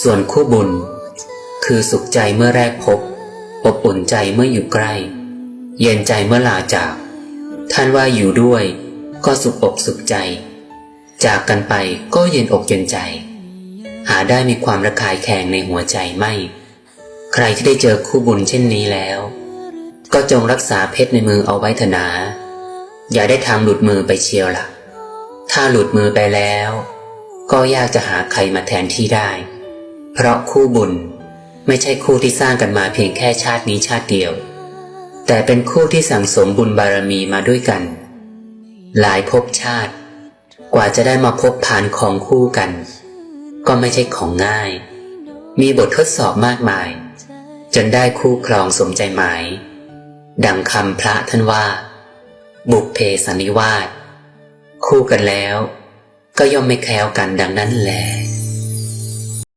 ส่วนคู่บุญ คือสุขใจเมื่อแรกพบ อบอุ่นใจเมื่ออยู่ใกล้ เย็นใจเมื่อลาจาก ท่านว่าอยู่ด้วย ก็สุขอกสุขใจ จากกันไปก็เย็นอกเย็นใจ หาได้มีความระคายแข็งในหัวใจไม่ ใครที่ได้เจอคู่บุญเช่นนี้แล้ว ก็จงรักษาเพชรในมือเอาไว้เถอะนา อย่าได้ทำหลุดมือไปเชียวล่ะ ถ้าหลุดมือไปแล้ว ก็ยากจะหาใครมาแทนที่ได้ เพราะคู่บุญไม่ใช่คู่ที่สร้างกันมาเพียงแค่ชาตินี้ชาติเดียว แต่เป็นคู่ที่สั่งสมบุญบารมีมาด้วยกัน หลายภพชาติ กว่าจะได้มาพบผ่านของคู่กัน ก็ไม่ใช่ของง่าย มีบททดสอบมากมาย จนได้คู่ครองสมใจหมาย ดังคำพระท่านว่า บุพเพสันนิวาสคู่กันแล้ว ก็ย่อมไม่แคล้วกันดังนั้นแหละ